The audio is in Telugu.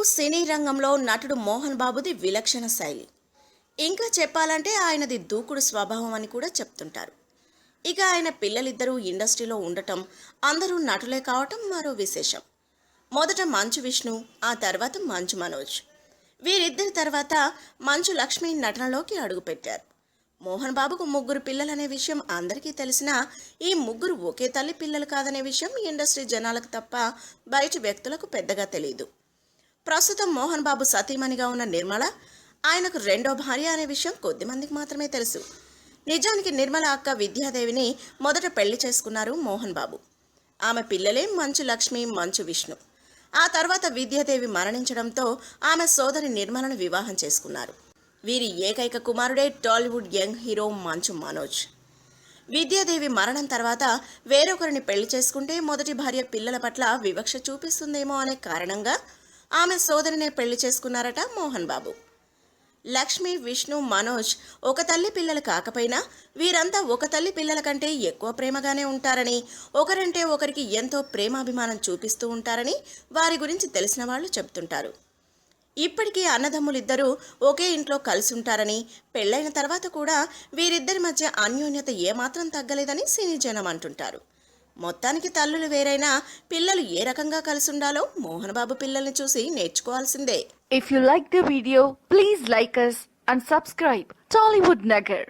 తెలుగు సినీ రంగంలో నటుడు మోహన్ బాబుది విలక్షణ శైలి. ఇంకా చెప్పాలంటే ఆయనది దూకుడు స్వభావం అని కూడా చెప్తుంటారు. ఇక ఆయన పిల్లలిద్దరూ ఇండస్ట్రీలో ఉండటం అందరూ నటులే కావటం మరో విశేషం. మొదట మంచు విష్ణు ఆ తర్వాత మంచు మనోజ్. వీరిద్దరి తర్వాత మంచు లక్ష్మి నటనలోకి అడుగుపెట్టారు. మోహన్ బాబుకు ముగ్గురు పిల్లలనే విషయం అందరికీ తెలిసినా ఈ ముగ్గురు ఒకే తల్లి పిల్లలు కాదనే విషయం ఇండస్ట్రీ జనాలకు తప్ప బయట వ్యక్తులకు పెద్దగా తెలియదు ప్రస్తుతం మోహన్ బాబు సతీమణిగా ఉన్న నిర్మల ఆయనకు రెండో భార్య అనే విషయం కొద్దిమందికి మాత్రమే తెలుసు. నిజానికి నిర్మల అక్క విద్యాదేవిని మొదట పెళ్ళి చేసుకున్నారు మోహన్ బాబు. ఆమె పిల్లలే మంచు లక్ష్మి మంచు విష్ణు. ఆ తర్వాత విద్యాదేవి మరణించడంతో ఆమె సోదరి నిర్మలను వివాహం చేసుకున్నారు. వీరి ఏకైక కుమారుడే టాలీవుడ్ యంగ్ హీరో మంచు మనోజ్. విద్యాదేవి మరణం తర్వాత వేరొకరిని పెళ్ళి చేసుకుంటే మొదటి భార్య పిల్లల పట్ల వివక్ష చూపిస్తుందేమో అనే కారణంగా ఆమె సోదరినే పెళ్ళి చేసుకున్నారట మోహన్ బాబు. లక్ష్మి విష్ణు మనోజ్ ఒక తల్లి పిల్లలు కాకపోయినా వీరంతా ఒక తల్లి పిల్లల కంటే ఎక్కువ ప్రేమగానే ఉంటారని ఒకరంటే ఒకరికి ఎంతో ప్రేమాభిమానం చూపిస్తూ ఉంటారని వారి గురించి తెలిసిన వాళ్ళు చెప్తుంటారు ఇప్పటికీ అన్నదమ్ములిద్దరూ ఒకే ఇంట్లో కలిసి ఉంటారని పెళ్ళైన తర్వాత కూడా వీరిద్దరి మధ్య అన్యోన్యత ఏమాత్రం తగ్గలేదని సినీ జనం అంటుంటారు. మొత్తానికి తల్లులు వేరైనా పిల్లలు ఏ రకంగా కలిసి ఉండాలో మోహనబాబు పిల్లల్ని చూసి నేర్చుకోవాల్సిందే. If you like the video please like and subscribe Tollywood Nagar